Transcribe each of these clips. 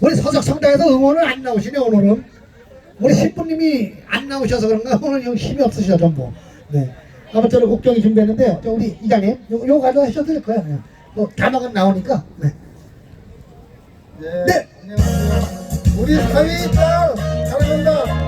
우리 서석 성당에서 응원을 안 나오시네 오늘은 우리 신부님이 안 나오셔서 그런가 오늘 영 힘이 없으셔 전부 네 아무쪼록 곡정이 준비했는데요 저 우리 이장님 요, 요 가져가셔도 될 거야 그냥 뭐 자막은 나오니까 네. 네. 네. 안녕하세요. 우리 사위짱 사랑한다.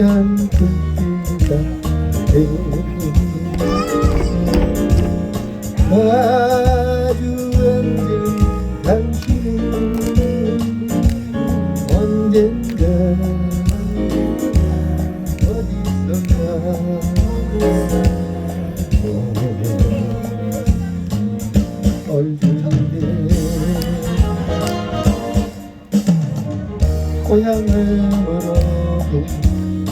희미한 불빛 앞에 마주 앉은 당신은 언젠가 어디선가 얼굴인데 고향을 이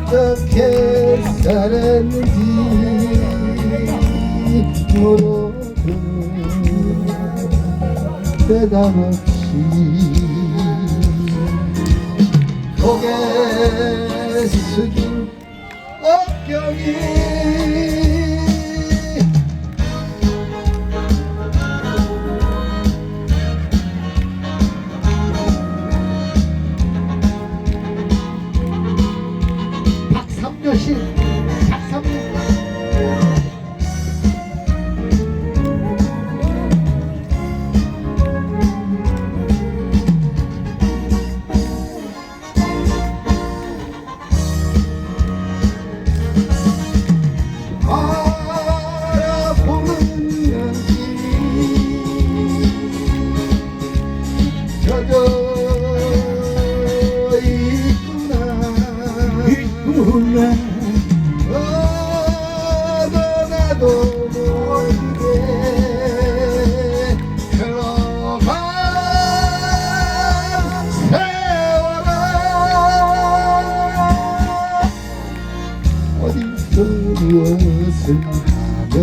어떻게 살았는지 물어도 대답 없이 고개 숙인 어경이. 박삼녀 씨 있구나 너도 나도 모르게 흘러간 세월아 어디서 무엇을 하며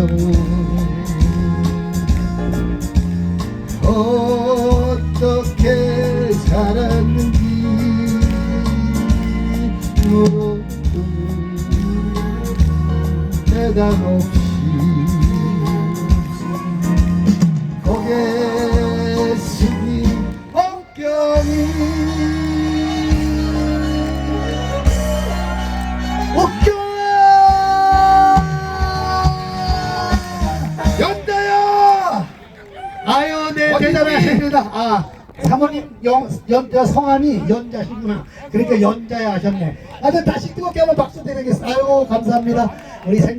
어떻게 살았는지 물어 도 대답 없이 고개 숙인 옥경이 네 대단하십니다 아 사모님 영, 연자 성함이 연자시구나 그러니까 연자야 하셨네 아주 다시 뜨겁게 한번 박수 드리겠습니다 아유 감사합니다 우리 생